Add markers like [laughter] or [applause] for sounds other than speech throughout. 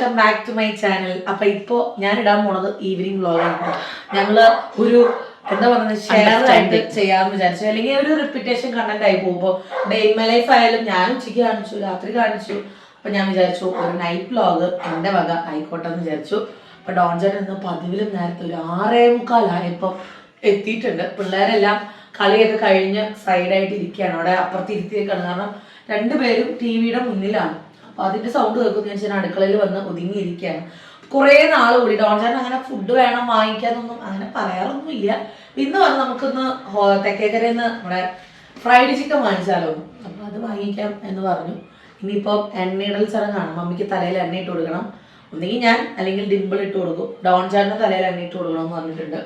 Welcome back to my channel അപ്പൊ ഇപ്പോ ഞാൻ ഇടാൻ പോണത് ഈവനിങ് വ്ലോഗാണ് ഞങ്ങൾ ഒരു എന്താ പറയുന്നത് ഷെയർ ആയിട്ട് ചെയ്യാമെന്ന് വിചാരിച്ചു. അല്ലെങ്കിൽ ഒരു റിപ്പീറ്റേഷൻ കണ്ടന്റ് ആയി പോകുമ്പോ ഡേ ഇൻ മൈ ലൈഫ് ആയാലും ഞാൻ ഉച്ചയ്ക്ക് കാണിച്ചു രാത്രി കാണിച്ചു. അപ്പൊ ഞാൻ വിചാരിച്ചു ഒരു നൈറ്റ് വ്ലോഗ് എന്റെ വക ആയിക്കോട്ടെ എന്ന് വിചാരിച്ചു. അപ്പൊ ഡോൺജൻ ഇന്ന് പതിവിലും നേരത്തെ ഒരു ആറേ മുക്കാലായപ്പോ എത്തിയിട്ടുണ്ട്. പിള്ളേരെല്ലാം കളിയൊക്കെ കഴിഞ്ഞ് സൈഡായിട്ട് ഇരിക്കുകയാണ്. അവിടെ അപ്പുറത്ത് ഇരുത്തിയേക്കാണ്. കാരണം രണ്ടുപേരും ടി വിയുടെ മുന്നിലാണ്. അതിന്റെ സൗണ്ട് കേൾക്കുന്ന ഞാൻ അടുക്കളയിൽ വന്ന് ഒതുങ്ങിയിരിക്കുകയാണ്. കുറേ നാൾ കൂടി. ഡോൺചാൻ അങ്ങനെ ഫുഡ് വേണം വാങ്ങിക്കാന്നൊന്നും അങ്ങനെ പറയാറൊന്നുമില്ല. ഇന്ന് വന്ന് നമുക്കൊന്ന് തെക്കേക്കരയിൽ നിന്ന് നമ്മുടെ ഫ്രൈഡ് ചിക്കൻ വാങ്ങിച്ചാലോ? അപ്പൊ അത് വാങ്ങിക്കാം എന്ന് പറഞ്ഞു. ഇനിയിപ്പോൾ എണ്ണയിടൽ ചടങ്ങാണ്. മമ്മിക്ക് തലയിൽ എണ്ണ ഇട്ട് കൊടുക്കണം. ഒന്നെങ്കിൽ ഞാൻ അല്ലെങ്കിൽ ഡിമ്പിൾ ഇട്ട് കൊടുക്കും. ഡോൺ ചാറിന്റെ തലയിൽ എണ്ണ ഇട്ട് കൊടുക്കണം എന്ന് പറഞ്ഞിട്ടുണ്ട്.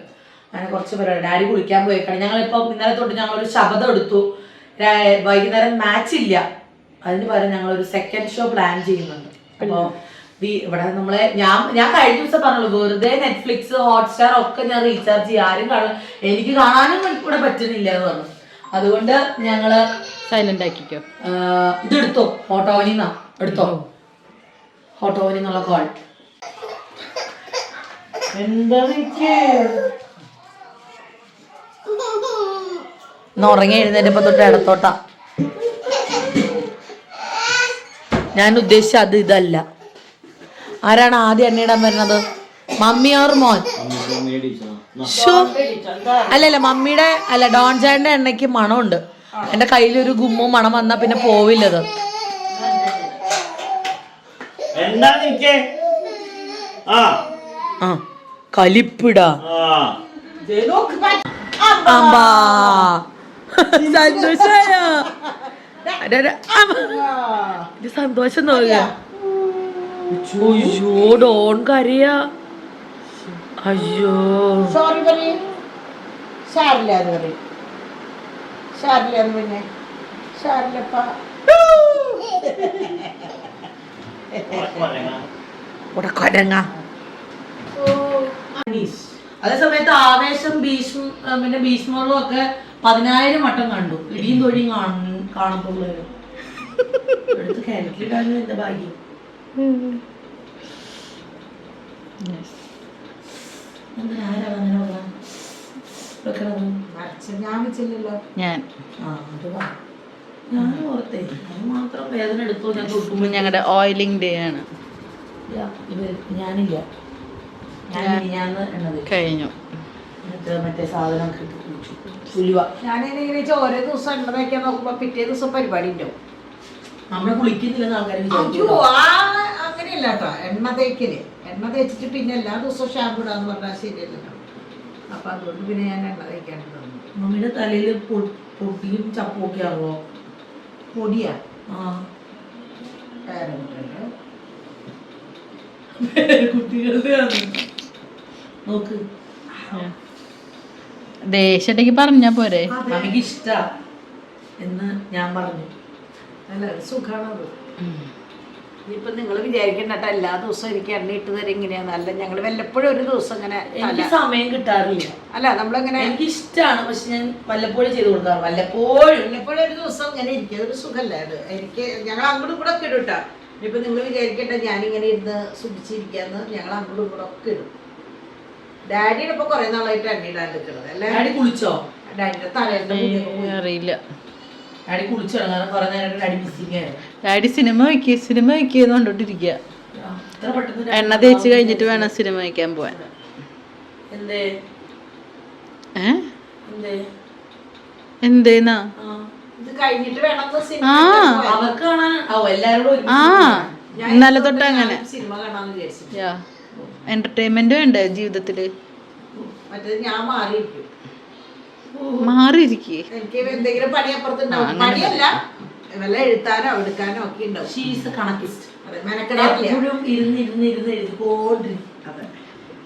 അങ്ങനെ കുറച്ച് പേര് ഡാഡി കുളിക്കാൻ പോയേക്കാണ്. ഞങ്ങളിപ്പോൾ ഇന്നലെ തൊട്ട് ഞങ്ങളൊരു ശബ്ദം എടുത്തു. വൈകുന്നേരം മാച്ച് ഇല്ല. അതിന് പകരം ഞങ്ങൾ ഒരു സെക്കൻഡ് ഷോ പ്ലാൻ ചെയ്യുന്നുണ്ട് അപ്പോൾ ഇവിടെ നമ്മളെ ഞാൻ ഞാൻ കഴിഞ്ഞ ദിവസം പറഞ്ഞുള്ളൂ വെറുതെ നെറ്റ്ഫ്ലിക്സ് ഹോട്ട്സ്റ്റാർ ഒക്കെ ഞാൻ റീചാർജ് ചെയ്യും. ആരും കാണാൻ എനിക്ക് കാണാനും ഇവിടെ പറ്റുന്നില്ല എന്ന് പറഞ്ഞു. അതുകൊണ്ട് ഞങ്ങൾ സൈലന്റ് ആക്കിക്കോ. ഇതെടുത്തോ. ഹോട്ടോവനിന്നാ എടുത്തോ. ഹോട്ടോവനിന്നുള്ള കോൾ എന്താ ഉറങ്ങി എഴുന്നേറ്റപ്പോ തൊട്ട് ഇടത്തോട്ടാ. ഞാൻ ഉദ്ദേശിച്ച അത് ഇതല്ല. ആരാണ് ആദ്യം എണ്ണയിടാൻ വരുന്നത്? മമ്മി ഓർ മോൻ. അല്ലല്ല മമ്മിയുടെ അല്ല ഡോൺ ചായന്റെ എണ്ണയ്ക്ക് മണമുണ്ട്. എന്റെ കയ്യിലൊരു ഗുമ്മും മണം വന്നാ പിന്നെ പോവില്ലത്. ആ കലിപ്പിട. ആ. അമ്പാ. സന്തോഷായ. സന്തോഷം നോക്കുക അയ്യോ ഡോൺ കരയാ അയ്യോ സോറി പറയും സാരില്ല അത് പറയും സാരില്ല എന്ന് പിന്നെ സാരില്ലപ്പ ഇവിടെ കൊരങ്ങ അതേ സമയത്ത് ആവേശം ഭീഷ്മ പിന്നെ ഭീഷ്മറും ഒക്കെ പതിനായിരം വട്ടം കണ്ടു. ഇടിയും തൊഴിയും കാണുമ്പോൾ എടുത്ത് കിണറ്റിലിടാനും എന്റെ ഭാഗ്യം? ഞാൻ ഞങ്ങളുടെ ഓയിലിംഗ് ഡേ ആണ്. കഴിഞ്ഞു. മറ്റേ കുടിച്ചു ഉലുവ ഞാനിങ്ങനെ ഓരോ ദിവസം തയ്ക്കാൻ നോക്കുമ്പോ പിറ്റേ ദിവസം പരിപാടി ഉണ്ടാവും നമ്മളെ കുളിക്കുന്നില്ലെന്ന് ആൾക്കാർ അയ്യോ ആ അങ്ങനെയല്ല കേട്ടോ. എണ്ണ തേക്കൽ. എണ്ണ തേച്ചിട്ട് പിന്നെ എല്ലാ ദിവസവും ഷാമ്പു ഇടാന്ന് പറഞ്ഞാൽ ശരിയല്ലല്ലോ അപ്പൊ അതുകൊണ്ട് പിന്നെ ഞാൻ എണ്ണ തേക്കാണ്ട് തന്നു മമ്മിയുടെ തലയിൽ പൊടിയും ചപ്പൊക്കെ ആവോ? പൊടിയാ. ആ. കുട്ടികളുടെ. നോക്ക്. ദേഷ്യണ്ടെങ്കിൽ പറഞ്ഞാ പോരെ. മമ്മിക്ക് ഇഷ്ടാ എന്ന് ഞാൻ പറഞ്ഞു. അല്ല ഒരു സുഖാണത്. ഇനിയിപ്പൊ നിങ്ങൾ വിചാരിക്കണ്ട എല്ലാ ദിവസവും എനിക്ക് എണ്ണ ഇട്ട് തരും ഇങ്ങനെയാന്നല്ല ഞങ്ങൾ ഞങ്ങൾ വല്ലപ്പോഴും ഒരു ദിവസം ഇങ്ങനെ എനിക്ക് സമയം കിട്ടാറില്ല. അല്ല നമ്മളിങ്ങനെ എനിക്ക് ഇഷ്ടമാണ് പക്ഷെ ഞാൻ വല്ലപ്പോഴും ചെയ്ത് കൊടുക്കാറ്. വല്ലപ്പോഴും. വല്ലപ്പോഴും ഒരു ദിവസം ഇങ്ങനെ ഇരിക്കും. അതൊരു സുഖമല്ല അത്? എനിക്ക് ഞങ്ങൾ അങ്ങോട്ടും കൂടെ ഒക്കെ ഇടും കേട്ടോ ഇനിയിപ്പോ നിങ്ങൾ വിചാരിക്കണ്ട ഞാനിങ്ങനെ ഇരുന്ന് സുഖിച്ചിരിക്കാന്ന് ഞങ്ങൾ അങ്ങോട്ടും കൂടെ ഒക്കെ ഇടും. ഡാഡിയുടെ ഇപ്പൊ കൊറേ നാളായിട്ട് എണ്ണ ഇടാൻ എടുക്കുന്നത് അല്ലേ? ഡാഡി കുളിച്ചോ? ഡാഡിയുടെ തലേന്റെ. അറിയില്ല. ഡാഡി കുളിച്ചോ? കാരണം കുറെ നേരം ഡാഡി മിസ്സിങ് ആയിരുന്നു ഡാഡി സിനിമ വയ്ക്കുക സിനിമ വയ്ക്കുക കണ്ടോണ്ടിരിക്കുക എണ്ണ തേച്ച് കഴിഞ്ഞിട്ട് വേണം സിനിമ വയ്ക്കാൻ പോവാൻ. എന്തേ? ഏ? എന്തേ? എന്തേന്നാ? ആ. ഇത് കഴിഞ്ഞിട്ട് വേണം സിനിമ ആ. കാണാൻ പോവാൻ. അവർക്ക് കാണാൻ ഓ എല്ലാരോടും ആ. ഇന്നലെ തൊട്ട് അങ്ങനെ എന്റർടൈൻമെന്റ് വേണ്ടേ ജീവിതത്തിൽ. മറ്റേത് ഞാൻ മാറിയിരിക്കും. മാറിയിരിക്കേ? എനിക്ക് എന്തെങ്കിലും പണി അപ്പുറത്തുണ്ടാവും. പണിയല്ല. വല്ല എഴുത്താനോ എടുക്കാനോ ഒക്കെ ഉണ്ടാവും. ഷീസ് കണക്കിസ്റ്റ്. എപ്പോഴും ഇരുന്ന് ഇരുന്ന് ഇരുന്ന് എഴുതിക്കൊണ്ടിരിക്കും. അതെ.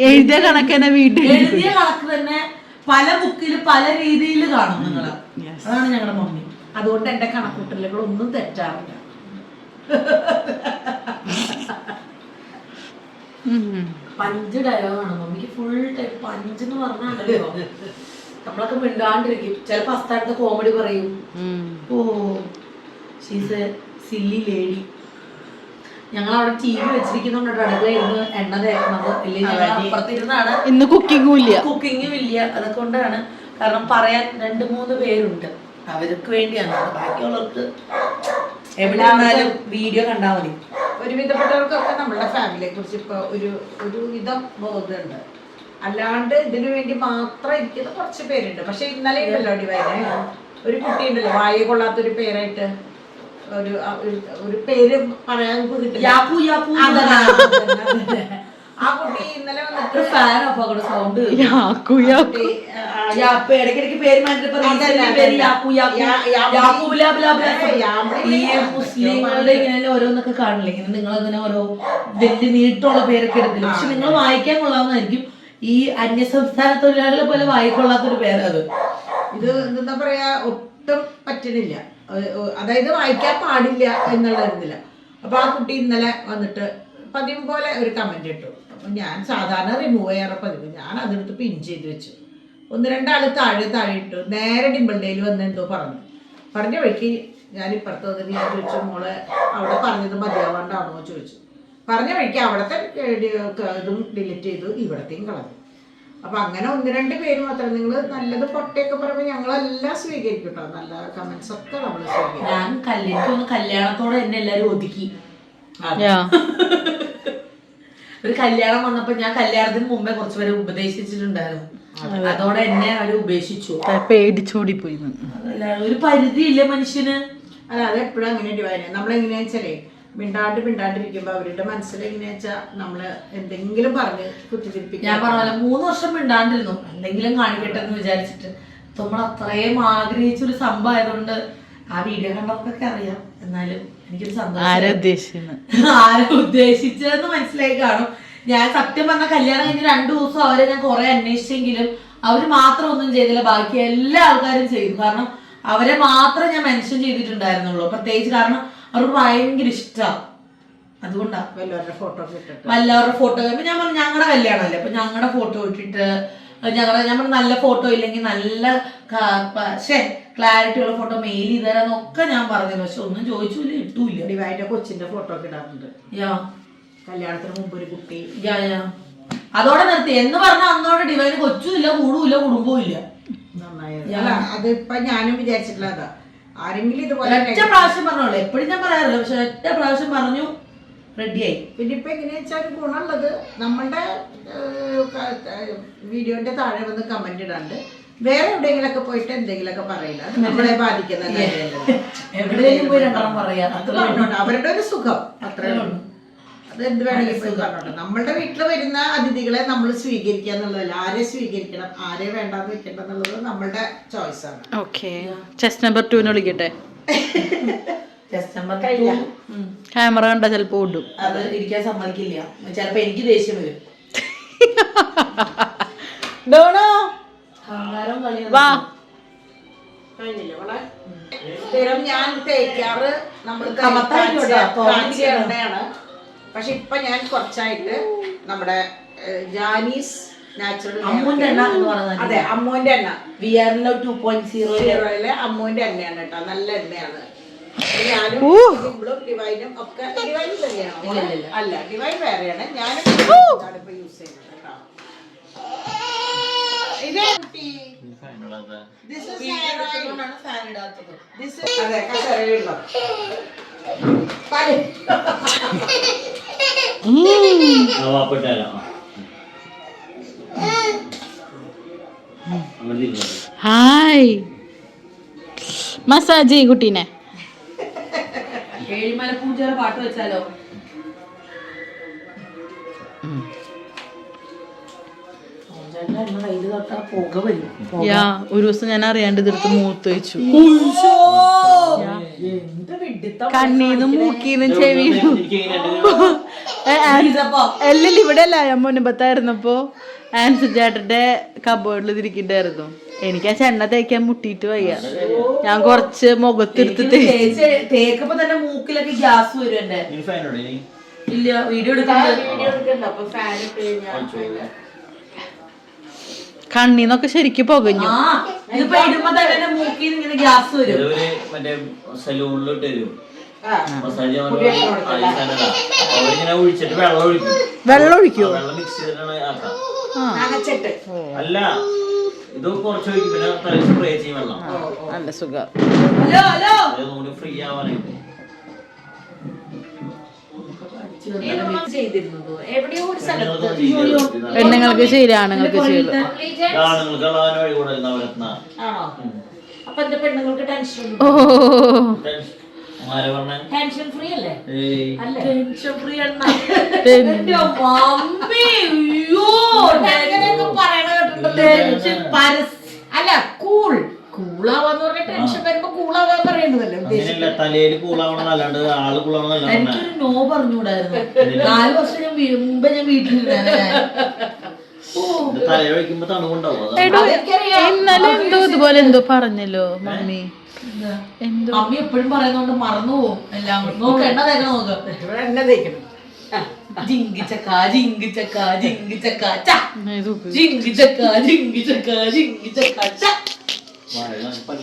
എഴുതിയ കണക്കെന്നെ വീട്ടിൽ. എഴുതിയ കണക്ക് തന്നെ പല ബുക്കിൽ പല രീതിയിൽ കാണും നിങ്ങൾ. അതാണ് ഞങ്ങളുടെ മമ്മി. അതുകൊണ്ട് എന്റെ കണക്കൂട്ടലുകൾ ഒന്നും തെറ്റാറില്ല ഉം. പഞ്ച് ഡയലോഗാണ് മമ്മിക്ക് ഫുൾ ടൈം പഞ്ച് എന്ന് പറഞ്ഞാണ്ടല്ലോ നമ്മളൊക്കെ മിണ്ടാണ്ടിരിക്കും. ചിലപ്പോ അസ്ഥാനത്തെ കോമഡി പറയും. ഓ ഷീസ് സില്ലി ലേഡി ഞങ്ങൾ അവിടെ ടി വി വെച്ചിരിക്കുന്നുണ്ട് അടുക്കളയിരുന്ന് എണ്ണ തേക്കുന്നത്. അപ്പുറത്തിരുന്നാണ്. ഇന്ന് കുക്കിംഗും ഇല്ല. കുക്കിങ്ങും ഇല്ല. അതൊക്കെ കാരണം പറയാൻ രണ്ട് മൂന്ന് പേരുണ്ട്. അവർക്ക് വേണ്ടിയാണ്. ബാക്കിയുള്ളവർക്ക് എവിടെ ആണെങ്കിലും വീഡിയോ കണ്ടാൽ മതി. ഒരുവിധപ്പെട്ടവർക്കൊക്കെ നമ്മളുടെ ഫാമിലിയെ കുറിച്ച് ഇപ്പൊ ഒരു ഒരു വിധം ബോധമുണ്ട്. അല്ലാണ്ട് ഇതിനു വേണ്ടി മാത്രം ഇരിക്കുന്ന കുറച്ച് പേരുണ്ട്. പക്ഷെ ഇന്നലെ ഉണ്ടല്ലോ ഡിവൈനെ ഒരു കുട്ടി ഉണ്ടല്ലോ. വായ കൊള്ളാത്തൊരു പേരായിട്ട് ഒരു ഒരു- പേര് പറയാൻ യാപ്പു. [laughs] ആ കുട്ടി ഇന്നലെ വന്നിട്ട് ഫാൻ ഓഫ് ആക്കണ സൗണ്ട് യാക്കു യാക്കു. യാപ്പ് ഇടയ്ക്കിടയ്ക്ക് പേര് മാറ്റിട്ട്. മുസ്ലിങ്ങളുടെ ഇങ്ങനെ ഓരോന്നൊക്കെ കാണില്ല? ഇങ്ങനെ നിങ്ങൾ അങ്ങനെ ഓരോ വലിയ നീട്ടമുള്ള പേരൊക്കെ എടുക്കില്ല പക്ഷെ നിങ്ങൾ വായിക്കാൻ കൊള്ളാവുന്നതായിരിക്കും. ഈ അന്യ സംസ്ഥാന തൊഴിലാളികളെ പോലെ വായിക്കൊള്ളാത്തൊരു പേരത്. ഇത് എന്താ പറയാ ഒട്ടും ഏഹ് അതായത് വായിക്കാൻ പാടില്ല എന്നുള്ള ഇതില്ല അപ്പൊ ആ കുട്ടി ഇന്നലെ വന്നിട്ട് പതിവ് പോലെ ഒരു കമന്റ് ഇട്ടു. ഞാൻ സാധാരണ റിമൂവ് ചെയ്യാറ് പതിവ്. ഞാൻ അതെടുത്ത് പിൻ ചെയ്ത് വെച്ചു. ഒന്ന് രണ്ടാൾ താഴെ താഴെ ഇട്ടു. നേരെ ഡിമ്പിൾഡേയിൽ വന്ന് എന്തോ പറഞ്ഞു. പറഞ്ഞ വഴിക്ക് ഞാൻ ഇപ്പുറത്ത് വന്നിട്ട് ഞാൻ ചോദിച്ചു മോളെ അവിടെ പറഞ്ഞത് മതിയാവാണ്ടാണോ ചോദിച്ചു. പറഞ്ഞ വഴിക്ക് അവിടുത്തെ ഇതും ഡിലീറ്റ് ചെയ്തു ഇവിടത്തെയും കളഞ്ഞു. അപ്പൊ അങ്ങനെ ഒന്ന് രണ്ട് പേര് മാത്രം നിങ്ങൾ നല്ലത് പൊട്ടയൊക്കെ പറയുമ്പോൾ ഞങ്ങളെല്ലാം സ്വീകരിക്കും കേട്ടോ നല്ല കമന്റ്സ് ഒക്കെ നമ്മൾ സ്വീകരിക്കും. ഞാൻ കല്യാണം കല്യാണത്തോടെ എന്നെ എല്ലാരും ഒതുക്കി. ഒരു കല്യാണം വന്നപ്പോ ഞാൻ കല്യാണത്തിന് മുമ്പേ കുറച്ചുപേരെ ഉപദേശിച്ചിട്ടുണ്ടായിരുന്നു. അതോടെ എന്നെ അവർ ഉപേക്ഷിച്ചു. പേടിച്ചോടി പോയി ഒരു ഒരു പരിധിയില്ല മനുഷ്യന്. അല്ല അത് എപ്പോഴും അങ്ങനെ ഡിവൈൻ നമ്മളെങ്ങനെയാ വെച്ചാലേ മിണ്ടാണ്ട് മിണ്ടാണ്ടിരിക്കുമ്പോ അവരുടെ മനസ്സിൽ എങ്ങനെയാ വെച്ചാ നമ്മൾ എന്തെങ്കിലും പറഞ്ഞ് കുത്തിത്തിരിപ്പിക്കാൻ ഞാൻ പറഞ്ഞ മൂന്ന് വർഷം മിണ്ടാണ്ടിരുന്നു. എന്തെങ്കിലും കാണിക്കട്ടെ എന്ന് വിചാരിച്ചിട്ട്. നമ്മൾ അത്രയും ആഗ്രഹിച്ച ഒരു സംഭവം ആയതുകൊണ്ട് ആ വീഡിയോ കണ്ടവർക്കൊക്കെ അറിയാം. എന്നാലും എനിക്കൊരു ആരാ സന്തോഷം ആരെ ഉദ്ദേശിച്ചതെന്ന് മനസ്സിലായി കാണും. ഞാൻ സത്യം പറഞ്ഞ കല്യാണം കഴിഞ്ഞ് രണ്ടു ദിവസം അവരെ ഞാൻ കുറെ അന്വേഷിച്ചെങ്കിലും അവർ മാത്രം ഒന്നും ചെയ്തില്ല. ബാക്കി എല്ലാ ആൾക്കാരും ചെയ്തു. കാരണം അവരെ മാത്രം ഞാൻ മെൻഷൻ ചെയ്തിട്ടുണ്ടായിരുന്നുള്ളൂ. പ്രത്യേകിച്ച് കാരണം അവർക്ക് ഭയങ്കര ഇഷ്ടമാണ് അതുകൊണ്ടാ. വല്ലവരുടെ ഫോട്ടോ വല്ലവരുടെ ഫോട്ടോ ഇപ്പൊ ഞാൻ പറഞ്ഞു ഞങ്ങളുടെ കല്യാണമല്ലേ? അപ്പൊ ഞങ്ങളുടെ ഫോട്ടോ ഇട്ടിട്ട് ഞങ്ങളുടെ നമ്മൾ നല്ല ഫോട്ടോ ഇല്ലെങ്കിൽ നല്ല ക്ലാരിറ്റി ഉള്ള ഫോട്ടോ മെയിൽ ചെയ്ത് തരാന്നൊക്കെ ഞാൻ പറഞ്ഞു പക്ഷെ ഒന്നും ചോദിച്ചില്ല ഇട്ടൂല്ല. ഡിവൈന്റെ കൊച്ചിന്റെ ഫോട്ടോ ഒക്കെ ഇടാറുണ്ട്. യാ. കല്യാണത്തിന് മുമ്പ് ഒരു കുട്ടി. യാ യാ. അതോടെ നിർത്തി. എന്ന് പറഞ്ഞ അന്നോടെ ഡിവൈന് കൊച്ചുമില്ല കൂടുമില്ല കുടുംബവും ഇല്ല അതിപ്പോ ഞാനും വിചാരിച്ചിട്ടില്ല അതാ ആരെങ്കിലും ഇതുപോലെ ഒറ്റ പ്രാവശ്യം പറഞ്ഞോളൂ. എപ്പോഴും ഞാൻ പറയാറില്ല പക്ഷെ ഒറ്റ പ്രാവശ്യം പറഞ്ഞു റെഡിയായി. പിന്നെ ഇപ്പൊ എങ്ങനെയാ വെച്ചാൽ ഒരു ഗുണമുള്ളത്. നമ്മളുടെ വീഡിയോന്റെ താഴെ വന്ന് കമന്റ് ഇടാണ്ട്. വേറെ എവിടെയെങ്കിലൊക്കെ പോയിട്ട് എന്തെങ്കിലുമൊക്കെ പറയില്ല അത് നമ്മളെ ബാധിക്കുന്ന. [laughs] എവിടെയെങ്കിലും പോയി രണ്ടെണ്ണം പറയാ. അത് അവരുടെ ഒരു സുഖം. അത്രേ ഉള്ളൂ. അത് എന്ത് വേണമെങ്കിലും പോയി പറഞ്ഞോട്ടെ. നമ്മളുടെ വീട്ടിൽ വരുന്ന അതിഥികളെ നമ്മൾ സ്വീകരിക്കുക എന്നുള്ളതല്ല. ആരെ സ്വീകരിക്കണം ആരെ വേണ്ടാന്ന് വെക്കണ്ടെന്നുള്ളത് നമ്മളുടെ ചോയ്സ് ആണ്. ഓക്കെ ചെസ്റ്റ് നമ്പർ ടുവിനെ വിളിക്കട്ടെ? [laughs] നമ്പർ കഴിഞ്ഞ. ക്യാമറ കണ്ട ചിലപ്പോ ഓടും അത് ഇരിക്കാൻ സമ്മതിക്കില്ല. ചിലപ്പോ എനിക്ക് ദേഷ്യം വരും. [laughs] ഡോണോ? വാ? സ്ഥിരം ഞാൻ തേക്കാറ് നമ്മൾ. എണ്ണയാണ് പക്ഷെ ഇപ്പൊ ഞാൻ കുറച്ചായിട്ട് നമ്മുടെ ജാനീസ് നാച്ചുറൽ അമ്മുന്റെ എണ്ണ എന്ന് പറയുന്നത് അതെ അമ്മുവിന്റെ എണ്ണ. V R two point zero സീറോയിലെ അമ്മുവിന്റെ എണ്ണയാണ് കേട്ടോ. നല്ല എണ്ണയാണ്. അല്ല ഡിവൈൻ വേറെയാണ്. ഞാനും യൂസ് ചെയ്യുന്നത് കേട്ടോ. ഹായ്. മസാജ് ചെയ്യ് കുട്ടീനെ. ഏഴിമല പൂജയുടെ പാട്ട് വെച്ചാലോ? ഒരു ദിവസം ഞാൻ അറിയാണ്ട് ഇതെടുത്ത് മൂത്ത് വെച്ചു. കണ്ണീന്ന് മൂക്കീന്ന് ചെവിന്നു [laughs] എല്ലാം ഇവിടെ അല്ല? ഞാൻ മുൻപത്തായിരുന്നപ്പോ ആൻസി ചേട്ടന്റെ കബോർഡിൽ ഇരിക്കണ്ടായിരുന്നു എനിക്ക് ആ ചെണ്ണ തേക്കാൻ മുട്ടിയിട്ട് വയ്യ. ഞാൻ കുറച്ച് മുഖത്തെടുത്ത് തേക്കുമ്പോ തന്നെ മൂക്കിലൊക്കെ ഗ്യാസ് വരും എന്റെ ഇല്ല വീഡിയോ എടുക്കണ്ട. കണ്ണീന്നൊക്കെ ശരിക്കും പുകഞ്ഞു. ഗ്യാസ് വരും. മറ്റേ സലൂണിലോട്ട് വരും വെള്ളം ഒഴിക്കും. വെള്ളം മിക്സ് ചെയ്തിട്ടാണ് അല്ല. ഇത് കുറച്ച് ഒഴിക്കും പിന്നെ തലയിൽ സ്പ്രേ ചെയ്യും വെള്ളം. നല്ല സുഖം. ഫ്രീ ആവാനായിട്ട്. ചെയ്തിരുന്നത്? എവിടെയോ ഒരു പെണ്ണുങ്ങൾക്ക് സ്ഥലത്ത് ചെയ്യും. പെണ്ണുങ്ങൾക്ക് ശരി ആണുങ്ങൾക്ക് ശരി ഓ ടെൻഷൻ ഫ്രീ അല്ലേ? ഏയ്. അല്ലേ? ടെൻഷൻ ഫ്രീ ടെൻഷൻ അല്ല കൂൾ കൂളാവാന്ന് പറഞ്ഞ ടെൻഷൻ വരുമ്പോ കൂളാവാൻ പറയേണ്ടതല്ലേ തലയിൽ ആൾ എനിക്കൊരു നോ പറഞ്ഞൂടായിരുന്നു നാല് വർഷം ഞാൻ മുമ്പേ ഞാൻ ഇന്നലെ എന്തോ ഇതുപോലെ എന്തോ പറഞ്ഞല്ലോ മമ്മി. മമ്മി എപ്പോഴും പറയുന്നോണ്ട് മറന്നു പോകും എല്ലാം. നോക്ക് എണ്ണ തേക്കണം നോക്ക്. എണ്ണ തേക്കണം. ജിങ്കിച്ചക്ക ജിങ്കിച്ചക്ക ജിങ്കിച്ചക്ക ച ഇത് ജിങ്കിച്ചക്ക ജിങ്കിച്ചക്ക ജിങ്കിച്ചക്ക ച പല്ല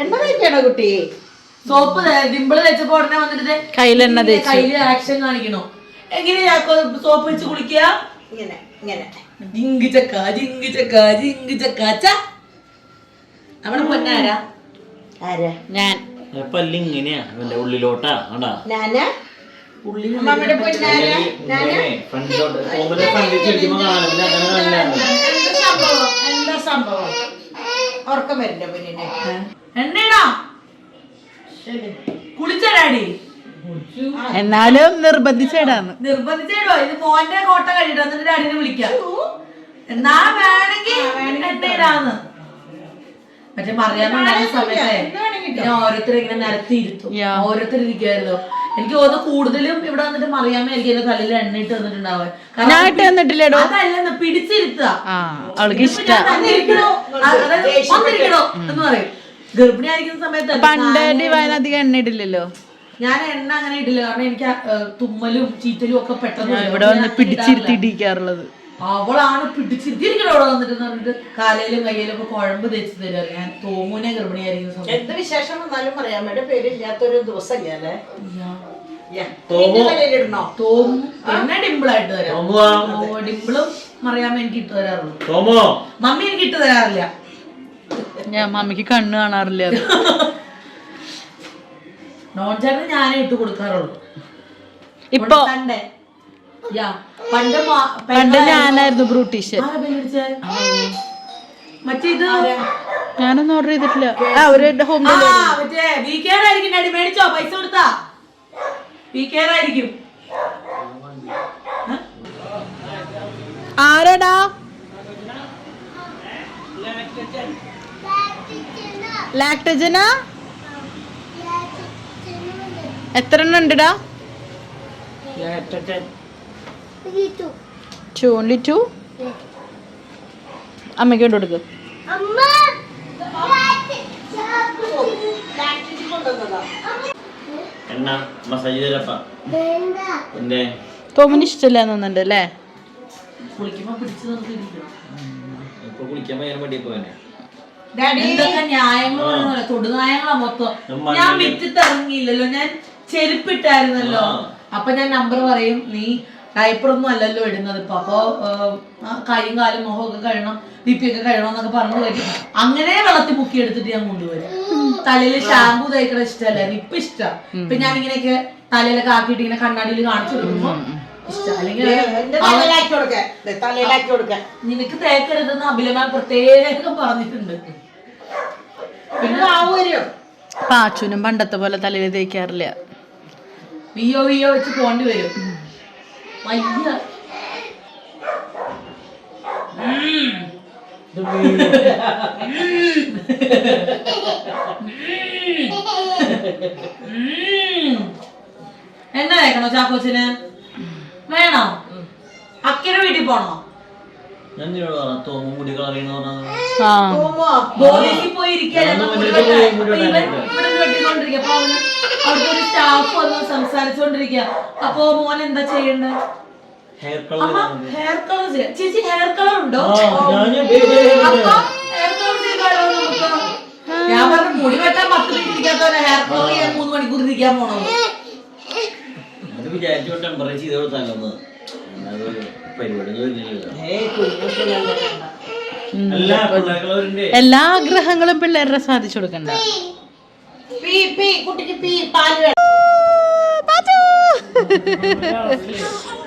എണ്ണ തേക്കണോ കുട്ടി? സോപ്പ് ഡിമ്പിൾ തേച്ചപ്പോ ഉടനെ വന്നിട്ട് കയ്യിലെണ്ണ കയ്യിൽ ആക്ഷൻ കാണിക്കണോ? എങ്ങനെയാ സോപ്പ് വെച്ച് കുളിക്കുക? ഇങ്ങനെ ഇങ്ങനെ. ജിങ്കിച്ചക്ക ജിങ്കിച്ചക്ക ജിങ്കിച്ചക്ക ച നമ്മുടെ പൊന്നാരാ? ആരാ? ഞാൻ. പല്ല് ഇങ്ങനെയാ. എന്റെ ഉള്ളിലോട്ടാ. കണ്ടാ ഞാനാ? എന്താ സംഭവം? എന്താ സംഭവം? ഉറക്കം വരണ്ട പൊന്നിനെ? എണ്ണേടാ കുളിച്ചടാടി എന്നാലും നിർബന്ധിച്ചേടാന്ന്. നിർബന്ധിച്ചേടോ? ഇത് മോന്റെ കോട്ട കഴിയിട്ട് എന്നിട്ട് അടിനെ വിളിക്കാം. എന്നാ വേണമെങ്കിൽ എണ്ണയിടാന്ന്. മറ്റേ പറയാനുണ്ടായ സമയത്തെ ഞാൻ ഓരോരുത്തരെ ഇങ്ങനെ നിരത്തിയിരുത്തും ഇരിക്കുമായിരുന്നു എനിക്ക് തോന്നുന്നു കൂടുതലും ഇവിടെ വന്നിട്ട് മറിയാമ്മയായിരിക്കും എന്റെ തലയിൽ എണ്ണ ഇട്ട് തന്നിട്ടുണ്ടാവുക. അതല്ലെന്ന് പിടിച്ചിരുത്തുക. വന്നിരിക്കണോ? എന്ന് പറയും. ഗർഭിണി ആയിരിക്കുന്ന സമയത്ത് പണ്ട് അധികം എണ്ണ ഇടില്ലല്ലോ ഞാൻ എണ്ണ അങ്ങനെ ഇടില്ല. കാരണം എനിക്ക് തുമ്മലും ചീറ്റലും ഒക്കെ പെട്ടെന്ന്. ഇവിടെ വന്ന് അങ്ങനെ പിടിച്ചിരുത്തി ഇടിക്കാറുള്ളത് അവളാണ് പിടിച്ചിരിക്കണോ അവിടെ വന്നിട്ട് പറഞ്ഞിട്ട് കാലയിലും കയ്യിലും ഒക്കെ കുഴമ്പ് തേച്ച് തരാറ് ഞാൻ തോമുനെ ഗർഭിണിയായിരിക്കുന്ന സമയത്ത്. എന്ത് വിശേഷം വന്നാലും പറയാം. പേരില്ലാത്തൊരു പേര് ഇല്ലാത്തൊരു യാ. തോമു. തലയിലിടണോ തോമു. പിന്നെ ഡിമ്പിളായിട്ട് തരാം. തോമുവാ ഓ, ഡിമ്പിളും മറിയാമ്മ എനിക്ക് ഇട്ട് തരാറുള്ളൂ. തോമോ. മമ്മി എനിക്ക് ഇട്ട് തരാറില്ല. ഞാൻ മമ്മിക്ക് കണ്ണ് കാണാറില്ല. അത്. നോൺ ചേട്ടന് ഞാനേ ഇട്ട് കൊടുക്കാറുള്ളൂ. ഇപ്പൊ പണ്ട് ഞാനായിരുന്നു ബ്രൂട്ടീഷ്യൻ? മറ്റേ ഇത്? ഞാനൊന്നും ഓർഡർ ചെയ്തിട്ടില്ല. ആ ഒരു ഹോം ആയിരിക്കും മേടിച്ചോ പൈസ കൊടുത്താ. വി കെയർ ആയിരിക്കും. ആരാടാ? ലാക്ടജനാ? എത്ര എണ്ണം ഉണ്ടടാ? ടു ഓൺലി ടു അമ്മയ്ക്ക് കൊണ്ട് കൊടുക്ക്. [laughs] എണ്ണ മസാജ് തരപ്പ എന്റെ തോമന് ഇഷ്ടമില്ല തോന്നുന്നുണ്ട് അല്ലേ? ഞാൻ ഞാൻ ചെരുപ്പിട്ടായിരുന്നല്ലോ. അപ്പൊ ഞാൻ നമ്പർ പറയും നീ ഡയപ്പർ ഒന്നും അല്ലല്ലോ ഇടുന്നത്. ഇപ്പൊ അപ്പൊ കൈയും കാലും മുഖം ഒക്കെ കഴുകണം കഴിയണം ഒക്കെ കഴുകണം എന്നൊക്കെ പറഞ്ഞു കഴിക്കും അങ്ങനെ വെള്ളത്തിൽ മുക്കി എടുത്തിട്ട് ഞാൻ കൊണ്ടുവരും. തലയിൽ ഷാമ്പു തേക്കണ ഇഷ്ടമല്ല. ലിപ്പ് ഇഷ്ടം. ഇപ്പൊ ഞാൻ ഇങ്ങനെയൊക്കെ തലയിലൊക്കെ ആക്കിയിട്ട് ഇങ്ങനെ കണ്ണാടിയിൽ കാണിച്ചു കൊടുക്കുമ്പോ നിനക്ക് തേക്കരുതെന്ന് അഭിലമാൻ പ്രത്യേകം പറഞ്ഞിട്ടുണ്ട്. പിന്നെ ആവു വരും പാച്ചുനും പണ്ടത്തെ പോലെ തലയിൽ തേക്കാറില്ല. വിയോ വിയോ വെച്ച് പോണ്ടി വരും. വയ്യ. എണ്ണ തേക്കണോ ചാക്കോച്ചിന്? വേണോ? അക്കയുടെ വീട്ടിൽ പോണോ? ഞാൻ തോമു മുടി കളറിയെന്ന് പറഞ്ഞത്? ആ. തോമോ ബോളിക്ക് പോയി മുടി വെട്ടാൻ. അപ്പൊ ഇവൻ ഇവിടെ നിന്ന് വെട്ടിക്കൊണ്ടിരിക്കുക. അപ്പൊ അവന് അവിടുത്തെ ഒരു സ്റ്റാഫ് വന്ന് സംസാരിച്ചുകൊണ്ടിരിക്കുക. അപ്പൊ മോൻ എന്താ ചെയ്യണ്ടേ? ഹെയർ അമ്മ കളർ ഹെയർ കളർ ചെയ്യാം. ചേച്ചി ഹെയർ കളർ ഉണ്ടോ? ആ ഞാൻ അപ്പൊ ഹെയർ കളർ ചെയ്താലോ നമുക്ക്? ഞാൻ പറഞ്ഞു മുടി വെട്ടാൻ പത്ത് മിനിറ്റ് ഇരിക്കാത്തവരെ ഹെയർ കളർ ചെയ്യാൻ മൂന്ന് മണിക്കൂർ ഇരിക്കാൻ പോണോ? അത് വിചാരിച്ചു ടെമ്പറേച്ചർ ചെയ്ത് വരുന്നില്ല എല്ലാ ആഗ്രഹങ്ങളും പിള്ളേരുടെ സാധിച്ചു കൊടുക്കണ്ട? പീ പീ കുട്ടിക്ക് പീ പാൽ വേണം.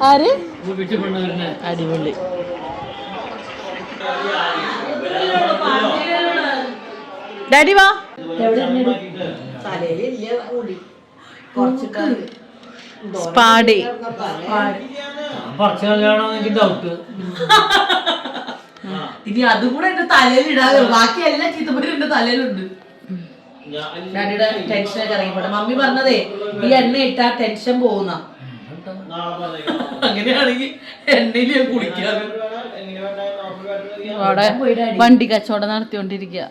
ആര്? അടിപൊളി. ഡാഡി വാ. സ്പാഡി. പറിച്ചു കളയാണോ എനിക്ക് ഡൗട്ട് ഇനി അതും കൂടെ എന്റെ തലയിൽ ഇടാതെ ബാക്കി എല്ലാ ചീത്തപ്പനും എന്റെ തലയിലുണ്ട്. ഡാഡിയുടെ ടെൻഷൻ ഇറങ്ങിപ്പോട്ടെ. മമ്മി പറഞ്ഞതേ ഈ എണ്ണ ഇട്ടാ ടെൻഷൻ പോകുന്ന. അങ്ങനെയാണെങ്കിൽ എണ്ണയിൽ ഞാൻ അവിടെ വണ്ടി കച്ചവടം നടത്തിക്കൊണ്ടിരിക്കുക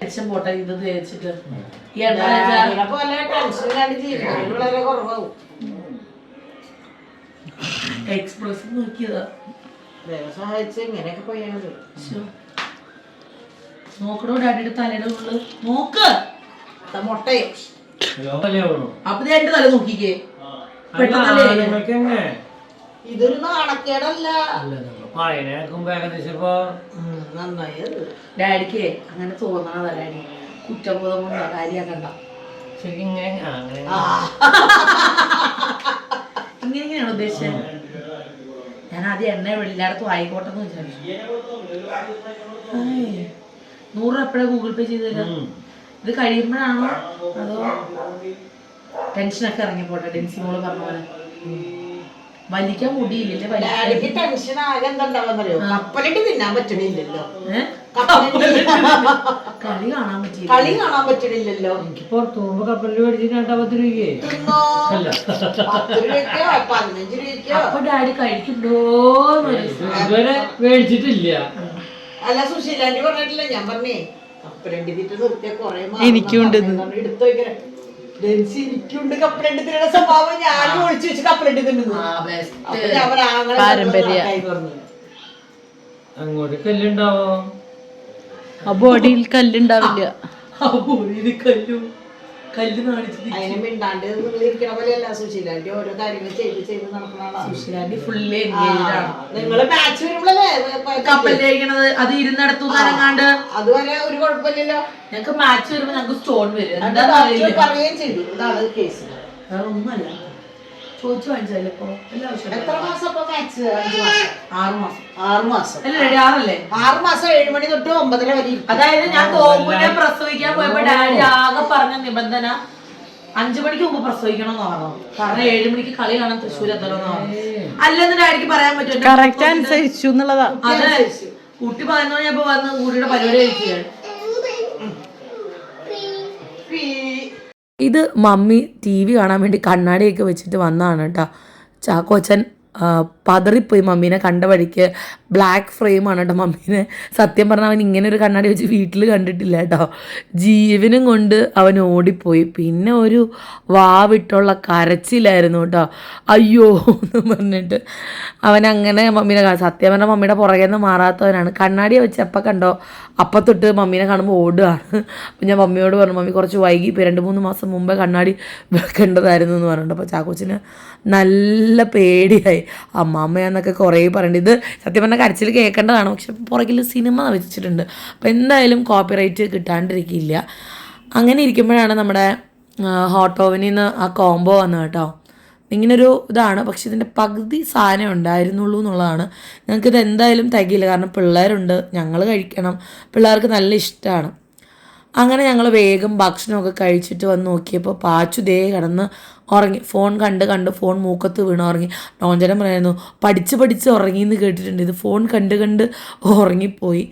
ടെൻഷൻ പോട്ടെ ഇത് തേച്ചിട്ട്. ഈ എണ്ണ തേച്ചാ അതിനെ പോലെ ടെൻഷനിലാണ് ജീവിതം വളരെ കുറവാകും എക്സ്പ്രസ് നോക്കിയതാ ദൈവം സഹായിച്ച് ഇങ്ങനെയൊക്കെ പോയാൽ മതി ശ്ശോ. നോക്കണോ ഡാഡിയുടെ തലയുടെ ഉള്ളിൽ നോക്ക് ദാ മുട്ടയും അപ്പൊ ദേ എന്റെ തല നോക്കിക്കേ പെട്ടെന്നല്ലേ ഇതൊരു നാണക്കേടല്ല പറയുന്നേക്കുമ്പോ ഏകദേശം ഇപ്പൊ ഉം, നന്നായി അത് ഡാഡിക്ക് അങ്ങനെ തോന്നണതാ ഡാഡി കുറ്റബോധം കൊണ്ട് കാര്യാക്കണ്ട ശരിക്കും ഇങ്ങനെ ആ, അങ്ങനെ ആ ഇങ്ങനെയാണോ ഉദ്ദേശിച്ചത് ഞാൻ ആദ്യം എണ്ണ എല്ലായിടത്തും ആയിക്കോട്ടെ എന്ന് വിചാരിച്ചു. നൂറ് രൂപ എപ്പോഴാ ഗൂഗിൾ പേ ചെയ്ത് തരാം. ഇത് കഴിയുമ്പോഴാണോ? അതോ ടെൻഷനൊക്കെ ഇറങ്ങിപ്പോട്ടെ ഡെൻസി മോൾ പറഞ്ഞ പോലെ. വലിക്കാൻ മുടിയില്ലല്ലേ വലിക്കാൻ ടെൻഷൻ ആകെ എന്താ കപ്പലിട്ട് തിന്നാൻ പറ്റണില്ലല്ലോ. ഏ? കളി കാണാൻ പറ്റി കളി കാണാൻ പറ്റണില്ലല്ലോ എനിക്ക് പുറത്തു പോകുമ്പോ കപ്പലിൽ മേടിച്ചിട്ട് പത്ത് രൂപയ്ക്ക്. പത്ത് രൂപയ്ക്കോ? പതിനഞ്ച് രൂപയ്ക്കോ? അപ്പൊ ഡാഡി കഴിക്കുണ്ടോ ഇതുവരെ മേടിച്ചിട്ടില്ല. അല്ല സുശീലാന്റി പറഞ്ഞിട്ടില്ല? ഞാൻ പറഞ്ഞേ കപ്പലണ്ടി തിറ്റ് നിർത്തിയ കൊറേ എനിക്കും ഉണ്ട് ഇത്. എടുത്തു വയ്ക്കണേ. എനിക്കുണ്ട് കപ്പലണ്ടി സ്വഭാവം. ഞാനും വെച്ച് കപ്പലണ്ടി തിന്നുന്നു. പാരമ്പര്യ. അങ്ങോട്ട് കല്ലുണ്ടാവോ ആ ബോഡിയിൽ കല്ലുണ്ടാവില്ല. കല്ലു കല്ല് കാണിച്ചിട്ട് അതിനെ മിണ്ടാണ്ട് നിങ്ങൾ ഇരിക്കണ പോലെയല്ല സുശീലാന്റി. ഓരോ കാര്യങ്ങൾ ചെയ്ത് ചെയ്ത് ഫുള്ള് നിങ്ങൾ മാച്ച് വരുമ്പോഴല്ലേ അത് ഇരുന്നിടത്തു നനങ്ങാണ്ട് അതുവരെ ഒരു കുഴപ്പമില്ലല്ലോ. ഞങ്ങക്ക് മാച്ച് വരുമ്പോ ഞങ്ങക്ക് സ്റ്റോൺ വരും. പറയുകയും ചെയ്തു. ഇതാണ് കേസ് വേറെ ഒന്നുമല്ല. ചോദിച്ചു വാങ്ങിച്ചല്ലേ ഇപ്പൊ? എല്ലാ ആവശ്യം എത്ര മാസം അപ്പൊ മാച്ച് അഞ്ചു മാസം. ആറ് മാസം. ആറ് മാസം. അല്ല റെഡി ആറല്ലേ ആറ് മാസം ഏഴ് മണി തൊട്ട് ഒമ്പതര വരെ ഇരിക്കും. അതായത് ഞാൻ തോമുനെ പ്രസവിക്കാൻ പോയപ്പോ ഡാഡി ആകെ പറഞ്ഞ നിബന്ധന അഞ്ചു മണിക്ക് മുമ്പ് പ്രസവിക്കണമെന്ന് പറഞ്ഞു കാരണം ഏഴു മണിക്ക് കളി കാണാൻ തൃശ്ശൂർ എത്തണമെന്ന് പറഞ്ഞു അല്ലെന്ന് ഡാഡിക്ക് പറയാൻ പറ്റും കറക്റ്റ് അനുസരിച്ചു എന്നുള്ളതാ. അതെ. കുട്ടി പതിനൊന്ന് മണിയപ്പോ വന്ന് കൂടിയുടെ പരിപാടി കഴിക്കുകയാണ്. ഇത് മമ്മി ടി വി കാണാൻ വേണ്ടി കണ്ണാടിയൊക്കെ വെച്ചിട്ട് വന്നതാണ് കേട്ടോ ചാക്കോച്ചൻ പതറിപ്പോയി മമ്മീനെ കണ്ട വഴിക്ക്. ബ്ലാക്ക് ഫ്രെയിമാണ് കേട്ടോ മമ്മീനെ. സത്യം പറഞ്ഞാൽ അവൻ ഇങ്ങനെ ഒരു കണ്ണാടി വെച്ച് വീട്ടിൽ കണ്ടിട്ടില്ല കേട്ടോ ജീവനും കൊണ്ട് അവൻ ഓടിപ്പോയി. പിന്നെ ഒരു വാവിട്ടുള്ള കരച്ചിലായിരുന്നു കേട്ടോ അയ്യോ എന്ന് പറഞ്ഞിട്ട് അവൻ അങ്ങനെ മമ്മീനെ സത്യം പറഞ്ഞാൽ മമ്മിയുടെ പുറകെ നിന്ന് മാറാത്തവനാണ്. കണ്ണാടിയെ വെച്ച് എപ്പോൾ കണ്ടോ അപ്പം തൊട്ട് മമ്മീനെ കാണുമ്പോൾ ഓടുകയാണ് അപ്പം ഞാൻ മമ്മിയോട് പറഞ്ഞു മമ്മി കുറച്ച് വൈകി. ഇപ്പോൾ രണ്ട് മൂന്ന് മാസം മുമ്പേ കണ്ണാടി വെക്കേണ്ടതായിരുന്നു എന്ന് പറഞ്ഞിട്ട്. അപ്പോൾ ചാക്കോച്ചിന് നല്ല പേടിയായി. അമ്മാമ്മയാന്നൊക്കെ കുറേ പറയുന്നുണ്ട് ഇത് സത്യം പറഞ്ഞാൽ കരച്ചിൽ കേൾക്കേണ്ടതാണ്. പക്ഷെ പുറകിൽ സിനിമ വെച്ചിട്ടുണ്ട് അപ്പോൾ എന്തായാലും കോപ്പിറൈറ്റ് കിട്ടാണ്ടിരിക്കില്ല. അങ്ങനെ ഇരിക്കുമ്പോഴാണ് നമ്മുടെ ഹോട്ട് ഓവനിൽ നിന്ന് ആ കോംബോ വന്നത് കേട്ടോ. ഇങ്ങനൊരു ഇതാണ്. പക്ഷെ ഇതിന്റെ പകുതി സാധനം ഉണ്ടായിരുന്നുള്ളൂ എന്നുള്ളതാണ്. ഞങ്ങൾക്കിത് എന്തായാലും തികയില്ല. കാരണം പിള്ളേരുണ്ട്. ഞങ്ങൾ കഴിക്കണം. പിള്ളേർക്ക് നല്ല ഇഷ്ടമാണ്. അങ്ങനെ ഞങ്ങൾ വേഗം ഭക്ഷണമൊക്കെ കഴിച്ചിട്ട് വന്ന് നോക്കിയപ്പോൾ പാച്ചു ദേ കിടന്ന് ഉറങ്ങി. ഫോൺ കണ്ട് കണ്ട് ഫോൺ മൂക്കത്ത് വീണ് ഉറങ്ങി. നോഞ്ചനം പറയുന്നു പഠിച്ച് പഠിച്ച് ഉറങ്ങി എന്ന് കേട്ടിട്ടുണ്ട്. ഇത് ഫോൺ കണ്ട് കണ്ട് ഉറങ്ങിപ്പോയി.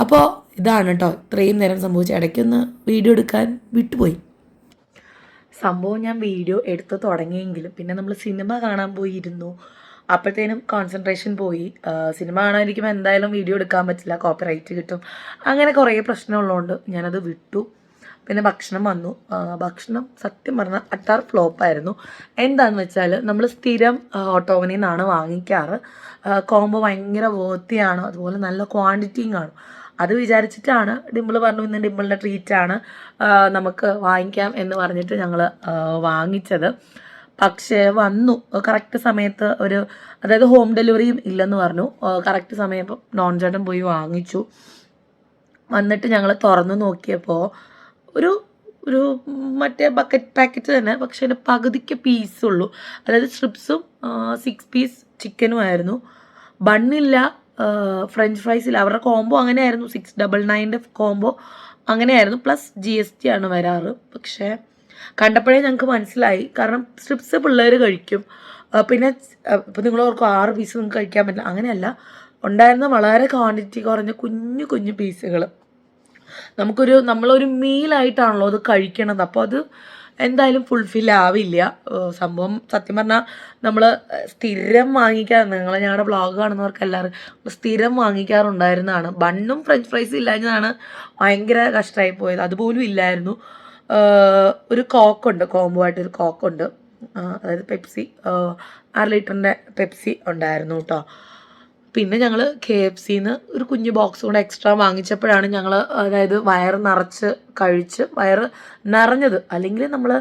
അപ്പോൾ ഇതാണ് കേട്ടോ ഇത്രയും നേരം സംഭവിച്ച ഇടയ്ക്കൊന്ന് വീഡിയോ എടുക്കാൻ വിട്ടുപോയി. സംഭവം ഞാൻ വീഡിയോ എടുത്ത് തുടങ്ങിയെങ്കിലും പിന്നെ നമ്മൾ സിനിമ കാണാൻ പോയിരുന്നു. അപ്പോഴത്തേനും കോൺസെൻട്രേഷൻ പോയി. സിനിമ കാണാനിരിക്കുമ്പോൾ എന്തായാലും വീഡിയോ എടുക്കാൻ പറ്റില്ല കോപ്പിറൈറ്റ് കിട്ടും. അങ്ങനെ കുറേ പ്രശ്നമുള്ളതുകൊണ്ട് ഞാനത് വിട്ടു. പിന്നെ ഭക്ഷണം വന്നു. ഭക്ഷണം സത്യം പറഞ്ഞാൽ അട്ടാർ ഫ്ലോപ്പായിരുന്നു എന്താണെന്ന് വെച്ചാൽ നമ്മൾ സ്ഥിരം ഓട്ടോവനിൽ നിന്നാണ് വാങ്ങിക്കാറ്. കോംബോ ഭയങ്കര വേർത്തിയാണ് അതുപോലെ നല്ല ക്വാണ്ടിറ്റിയും കാണും. അത് വിചാരിച്ചിട്ടാണ് ഡിമ്പിൾ പറഞ്ഞു ഇന്ന് ഡിമ്പിളിന്റെ ട്രീറ്റാണ് നമുക്ക് വാങ്ങിക്കാം എന്ന് പറഞ്ഞിട്ട് ഞങ്ങൾ വാങ്ങിച്ചത്. പക്ഷേ വന്നു. കറക്റ്റ് സമയത്ത് ഒരു അതായത് ഹോം ഡെലിവറിയും ഇല്ലെന്ന് പറഞ്ഞു. കറക്റ്റ് സമയം നോൺ ചേട്ടൻ പോയി വാങ്ങിച്ചു. വന്നിട്ട് ഞങ്ങൾ തുറന്നു നോക്കിയപ്പോൾ ഒരു ഒരു മറ്റേ ബക്കറ്റ് പാക്കറ്റ് തന്നെ പക്ഷെ അതിന്റെ പകുതിക്ക് പീസുള്ളൂ അതായത് സ്ട്രിപ്സും സിക്സ് പീസ് ചിക്കനും ആയിരുന്നു. ബണ്ണില്ല ഫ്രഞ്ച് ഫ്രൈസ് ഇല്ല. അവരുടെ കോംബോ അങ്ങനെയായിരുന്നു. സിക്സ് ഡബിൾ നയന്റെ കോംബോ അങ്ങനെയായിരുന്നു. പ്ലസ് ജി എസ് ടി ആണ് വരാറ്. പക്ഷേ കണ്ടപ്പോഴേ ഞങ്ങൾക്ക് മനസ്സിലായി. കാരണം സ്ട്രിപ്സ് പിള്ളേർ കഴിക്കും. പിന്നെ ഇപ്പം നിങ്ങൾ ഓർക്കും ആറ് പീസ് നിങ്ങൾക്ക് കഴിക്കാൻ പറ്റില്ല. അങ്ങനെയല്ല. ഉണ്ടായിരുന്ന വളരെ ക്വാണ്ടിറ്റി കുറഞ്ഞ കുഞ്ഞു കുഞ്ഞു പീസുകൾ നമുക്കൊരു നമ്മളൊരു മീലായിട്ടാണല്ലോ അത് കഴിക്കണത്. അപ്പോൾ അത് എന്തായാലും ഫുൾഫിൽ ആവില്ല. സംഭവം സത്യം പറഞ്ഞാൽ നമ്മൾ സ്ഥിരം വാങ്ങിക്കാറ് നിങ്ങൾ ഞങ്ങളുടെ വ്ളോഗ് കാണുന്നവർക്ക് എല്ലാവരും സ്ഥിരം വാങ്ങിക്കാറുണ്ടായിരുന്നതാണ്. ബണ്ണും ഫ്രഞ്ച് ഫ്രൈസും ഇല്ലാഞ്ഞതാണ് ഭയങ്കര കഷ്ടമായി പോയത്. അതുപോലും ഇല്ലായിരുന്നു. ഒരു കോക്കുണ്ട് കോംബോ ആയിട്ട് ഒരു കോക്കുണ്ട് അതായത് പെപ്സി. അര ലിറ്ററിന്റെ പെപ്സി ഉണ്ടായിരുന്നു കേട്ടോ. പിന്നെ ഞങ്ങൾ കെ എഫ് സിന്ന് ഒരു കുഞ്ഞു ബോക്സ് കൂടെ എക്സ്ട്രാ വാങ്ങിച്ചപ്പോഴാണ് ഞങ്ങൾ അതായത് വയർ നിറച്ച് കഴിച്ച് വയർ നിറഞ്ഞത്. അല്ലെങ്കിൽ നമ്മൾ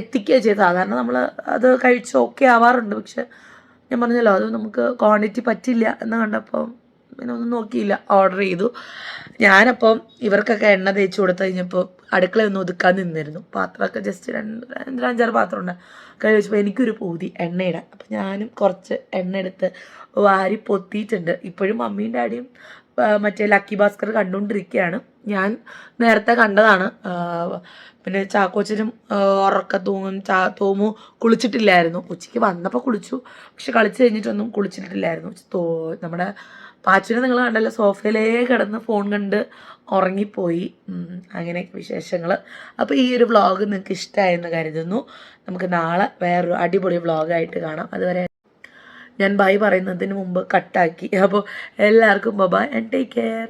എത്തിക്കുക ചെയ്ത് സാധാരണ നമ്മൾ അത് കഴിച്ച് ഓക്കെ ആവാറുണ്ട്. പക്ഷെ ഞാൻ പറഞ്ഞല്ലോ അത് നമുക്ക് ക്വാണ്ടിറ്റി പറ്റില്ല എന്ന് കണ്ടപ്പോൾ പിന്നെ ഒന്നും നോക്കിയില്ല. ഓർഡർ ചെയ്തു. ഞാനപ്പം ഇവർക്കൊക്കെ എണ്ണ തേച്ച് കൊടുത്തു കഴിഞ്ഞപ്പോൾ അടുക്കളയൊന്ന് ഒതുക്കാൻ നിന്നിരുന്നു. പാത്രമൊക്കെ ജസ്റ്റ് രണ്ട് രണ്ട് അഞ്ചാറ് പാത്രം ഉണ്ട് കഴിച്ചപ്പോൾ എനിക്കൊരു പൂതി എണ്ണയിടാൻ അപ്പം ഞാനും കുറച്ച് എണ്ണ എടുത്ത് വാരി പൊത്തിയിട്ടുണ്ട്. ഇപ്പോഴും മമ്മിയും ഡാഡിയും മറ്റേ ലക്കി ഭാസ്കർ കണ്ടുകൊണ്ടിരിക്കുകയാണ്. ഞാൻ നേരത്തെ കണ്ടതാണ്. പിന്നെ ചാക്കോച്ചനും ഉറക്ക തൂങ്ങും ചാ തോമു കുളിച്ചിട്ടില്ലായിരുന്നു. ഉച്ചയ്ക്ക് വന്നപ്പോൾ കുളിച്ചു. പക്ഷെ കളിച്ച് കഴിഞ്ഞിട്ടൊന്നും കുളിച്ചിട്ടില്ലായിരുന്നു. നമ്മുടെ പാച്ചുവിനെ നിങ്ങൾ കണ്ടല്ലോ സോഫയിലേ കിടന്ന് ഫോൺ കണ്ട് ഉറങ്ങിപ്പോയി. അങ്ങനെയൊക്കെ വിശേഷങ്ങൾ അപ്പോൾ ഈ ഒരു വ്ളോഗ് നിങ്ങൾക്ക് ഇഷ്ടമായെന്ന് കരുതുന്നു. നമുക്ക് നാളെ വേറൊരു അടിപൊളി വ്ളോഗായിട്ട് കാണാം. അതുവരെ ഞാൻ ബൈ പറയുന്നതിന് മുമ്പ് കട്ടാക്കി അപ്പോൾ എല്ലാവർക്കും ബൈ ആൻഡ് ടേക്ക് കെയർ